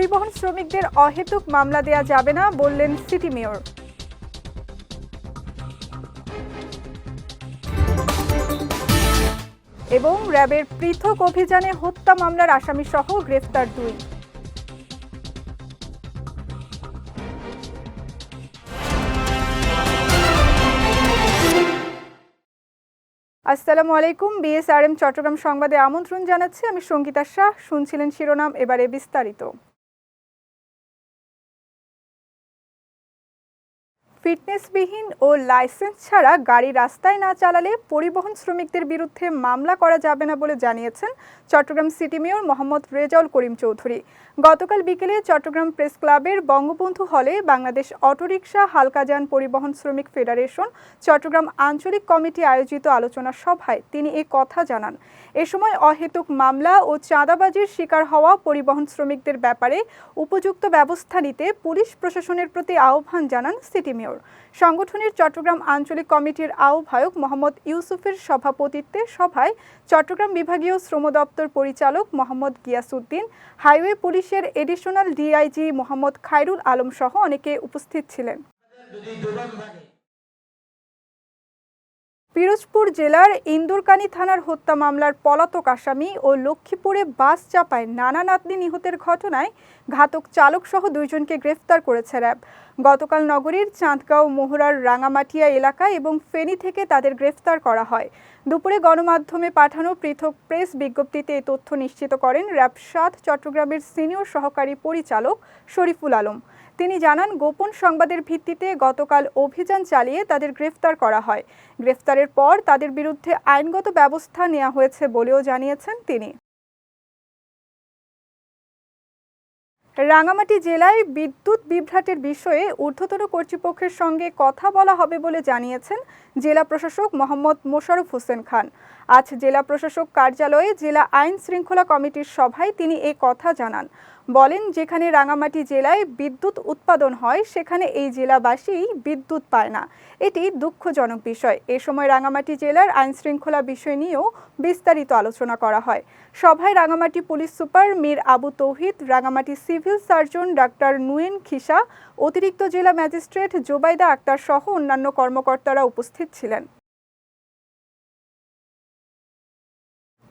পরিবহন শ্রমিকদের অহেতুক মামলা দেয়া যাবে না বললেন সিটি মেয়র। এবং র্যাবের পৃথক অভিযানে হত্যা মামলার আসামি সহ গ্রেফতার দুই। আসসালামু আলাইকুম, বিএসআরএম চট্টগ্রাম সংবাদে আমন্ত্রণ জানাচ্ছি। আমি সঙ্গীতা শাহ, শুনছিলেন শিরোনাম, এবারে বিস্তারিত। ফিটনেসবিহীন ও লাইসেন্স ছাড়া গাড়ি রাস্তায় না চালালে পরিবহন শ্রমিকদের বিরুদ্ধে মামলা করা যাবে না বলে জানিয়েছেন চট্টগ্রাম সিটি মেয়র মোহাম্মদ রেজাউল করিম চৌধুরী। গতকাল বিকেলে চট্টগ্রাম প্রেস ক্লাবের বঙ্গবন্ধু হলে বাংলাদেশ অটোরিকশা হালকাযান পরিবহন শ্রমিক ফেডারেশন চট্টগ্রাম আঞ্চলিক কমিটি আয়োজিত আলোচনা সভায় তিনি এ কথা জানান। এ সময় অহেতুক মামলা ও চাঁদাবাজির শিকার হওয়া পরিবহন শ্রমিকদের ব্যাপারে উপযুক্ত ব্যবস্থা নিতে পুলিশ প্রশাসনের প্রতি আহ্বান জানান সিটি মেয়র। সংগঠনের চট্টগ্রাম আঞ্চলিক কমিটির আহ্বায়ক মোহাম্মদ ইউসুফের সভাপতিত্বে সভায় চট্টগ্রাম বিভাগীয় শ্রম দপ্তর পরিচালক মোহাম্মদ গিয়াসুদ্দিন হাইওয়ে পুলিশের এডিশনাল ডিআইজি মোহাম্মদ খায়রুল আলম সহ অনেকে উপস্থিত ছিলেন। পিরোজপুর জেলার ইন্দুরকানী থানার হত্যা মামলার পলাতক আসামি ও লক্ষ্মীপুরে বাস চাপায় নানা নাতনি নিহতের ঘটনায় ঘাতক চালক সহ দুইজনকে গ্রেফতার করেছে র্যাব। গতকাল নগরীর চাঁদগাঁও মোহরার রাঙামাটিয়া এলাকা এবং ফেনী থেকে তাদের গ্রেফতার করা হয়। দুপুরে গণমাধ্যমে পাঠানো পৃথক প্রেস বিজ্ঞপ্তিতে এই তথ্য নিশ্চিত করেন র্যাব সাত চট্টগ্রামের সিনিয়র সহকারী পরিচালক শরীফুল আলম। তিনি জানান, গোপন সংবাদের ভিত্তিতে গতকাল অভিযান চালিয়ে তাদের গ্রেফতার করা হয়। গ্রেফতারের পর তাদের বিরুদ্ধে আইনগত ব্যবস্থা নেওয়া হয়েছে বলেও জানিয়েছেন তিনি। রাঙামাটি জেলায় বিদ্যুৎ বিভ্রাটের বিষয়ে ঊর্ধ্বতন কর্তৃপক্ষের সঙ্গে কথা বলা হবে বলে জানিয়েছেন জেলা প্রশাসক মোহাম্মদ মোশারফ হোসেন খান। আজ জেলা প্রশাসক কার্যালয়ে জেলা আইন শৃঙ্খলা কমিটির সভায় তিনি এ কথা জানান। বলেন, যেখানে রাঙামাটি জেলায় বিদ্যুৎ উৎপাদন হয়, সেখানে এই জেলাবাসী বিদ্যুৎ পায় না। এটি দুঃখজনক বিষয়। এ সময় রাঙামাটি জেলার আইন শৃঙ্খলা বিষয় নিয়েও বিস্তারিত আলোচনা করা হয়। সভায় Rangamati police super Mir Abu Tauhid, Rangamati civil surgeon doctor Nuyen Khisa, অতিরিক্ত জেলা ম্যাজিস্ট্রেট জোবাইদা আক্তার সহ অন্যান্য কর্মকর্তারা উপস্থিত ছিলেন।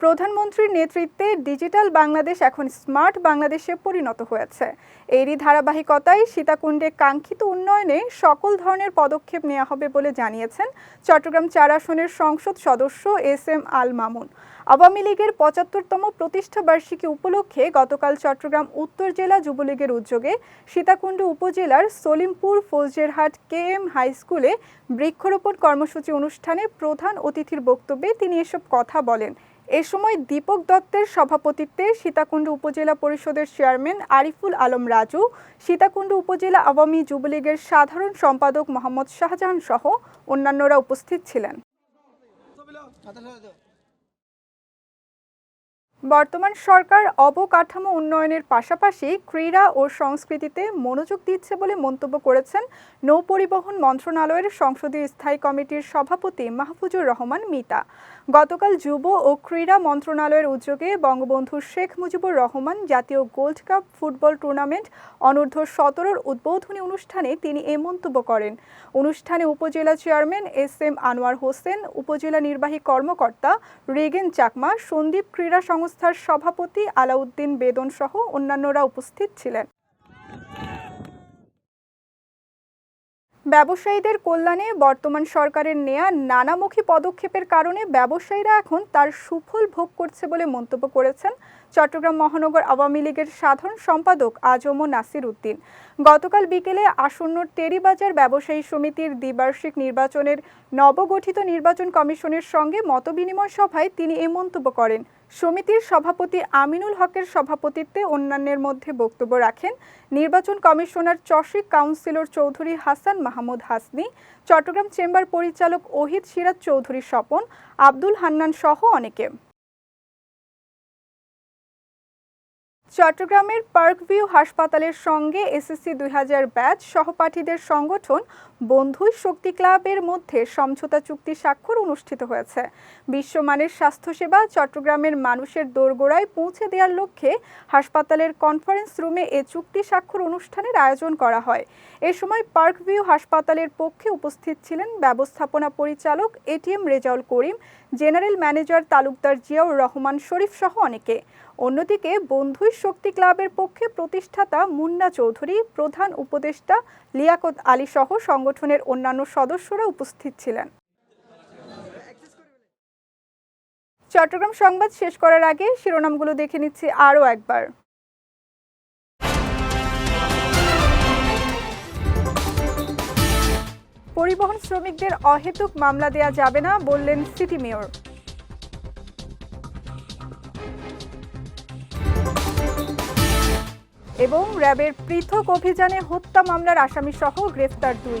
প্রধানমন্ত্রীর নেতৃত্বে ডিজিটাল বাংলাদেশ এখন স্মার্ট বাংলাদেশে পরিণত হয়েছে। এরই ধারাবাহিকতায় সীতাকুণ্ডে কাঙ্ক্ষিত উন্নয়নে সকল ধরনের পদক্ষেপ নেওয়া হবে বলে জানিয়েছেন চট্টগ্রাম চার আসনের সংসদ সদস্য এস এম আল মামুন। আওয়ামী লীগের পঁচাত্তরতম প্রতিষ্ঠা বার্ষিকী উপলক্ষে গতকাল চট্টগ্রাম উত্তর জেলা যুবলীগের উদ্যোগে সীতাকুণ্ড উপজেলার Salimpur Fauzerhat K M high স্কুলে বৃক্ষরোপণ কর্মসূচি অনুষ্ঠানে প্রধান অতিথির বক্তব্যে তিনি এসব কথা বলেন। এ সময় দীপক দত্তের সভাপতিত্বে সীতাকুণ্ড উপজেলা পরিষদের চেয়ারম্যান আরিফুল আলম রাজু, সীতাকুণ্ড উপজেলা আওয়ামী যুবলীগের সাধারণ সম্পাদক মোহাম্মদ শাহজাহান সহ অন্যান্যরা উপস্থিত ছিলেন। বর্তমান সরকার অবকাঠামো উন্নয়নের পাশাপাশি ক্রীড়া ও সংস্কৃতিতে মনোযোগ দিচ্ছে বলে মন্তব্য করেছেন নৌপরিবহন মন্ত্রণালয়ের সংসদীয় স্থায়ী কমিটির সভাপতি মাহফুজুর রহমান মিতা। গতকাল যুব ও ক্রীড়া মন্ত্রণালয়ের উদ্যোগে বঙ্গবন্ধু শেখ মুজিবুর রহমান জাতীয় গোল্ড কাপ ফুটবল টুর্নামেন্ট অনূর্ধ্ব সতেরোর উদ্বোধনী অনুষ্ঠানে তিনি এ মন্তব্য করেন। অনুষ্ঠানে upazila chairman S M Anwar Hossain, upazila নির্বাহী কর্মকর্তা রেগেন চাকমা, সন্দীপ ক্রীড়া সংস্থার সভাপতি আলাউদ্দিন বেদন সহ অন্যান্যরা উপস্থিত ছিলেন। ব্যবসায়ীদের কল্যাণে বর্তমান সরকারের নেয়া নানামুখী পদক্ষেপের কারণে ব্যবসায়ীরা এখন তার সুফল ভোগ করছে বলে মন্তব্য করেছেন চট্টগ্রাম মহানগর আওয়ামী লীগের সাধারণ সম্পাদক আজম নাসির উদ্দিন। গতকাল বিকেলে আসন্ন টেরিবাজার ব্যবসায়ী সমিতির দ্বিবার্ষিক নির্বাচনের নবগঠিত নির্বাচন কমিশনের সঙ্গে মতবিনিময় সভায় তিনি এ মন্তব্য করেন। সমিতির সভাপতি আমিনুল হকের সভাপতিত্বে অন্যান্যের মধ্যে বক্তব্য রাখেন নির্বাচন কমিশনার চশিক কাউন্সিলর চৌধুরী হাসান মাহমুদ হাসনি, চট্টগ্রাম চেম্বার পরিচালক ওহিদ সিরাজ চৌধুরী স্বপন, আব্দুল হান্নান সহ অনেকে। চট্টগ্রামের পার্কভিউ হাসপাতালের সঙ্গে এসএসসি দুই হাজার ব্যাচ সহপাঠীদের সংগঠন বন্ধুই শক্তি ক্লাবের মধ্যে সমঝোতা চুক্তি স্বাক্ষর অনুষ্ঠিত হয়েছে। বিশ্বমানের স্বাস্থ্যসেবা চট্টগ্রামের মানুষের দোরগোড়ায় পৌঁছে দেওয়ার লক্ষ্যে হাসপাতালের কনফারেন্স রুমে এ চুক্তি স্বাক্ষর অনুষ্ঠানের আয়োজন করা হয়। এ সময় পার্কভিউ হাসপাতালের পক্ষে উপস্থিত ছিলেন ব্যবস্থাপনা পরিচালক ATM Rezaul Karim, general manager Talukdar Ziaur Rahman Sharif সহ অনেকে। অন্যদিকে বন্ধুই শক্তি ক্লাবের পক্ষে প্রতিষ্ঠাতা মুন্না চৌধুরী, প্রধান উপদেষ্টা লিয়াকত আলী সহ সংগঠনের অন্যান্য সদস্যরা উপস্থিত ছিলেন। চট্টগ্রাম সংবাদ শেষ করার আগে শিরোনামগুলো দেখে নিচ্ছি আরও একবার। পরিবহন শ্রমিকদের অহেতুক মামলা দেয়া যাবে না বললেন সিটি মেয়র। এবং র্যাবের পৃথক অভিযানে হত্যা মামলার আসামি সহ গ্রেফতার দুই।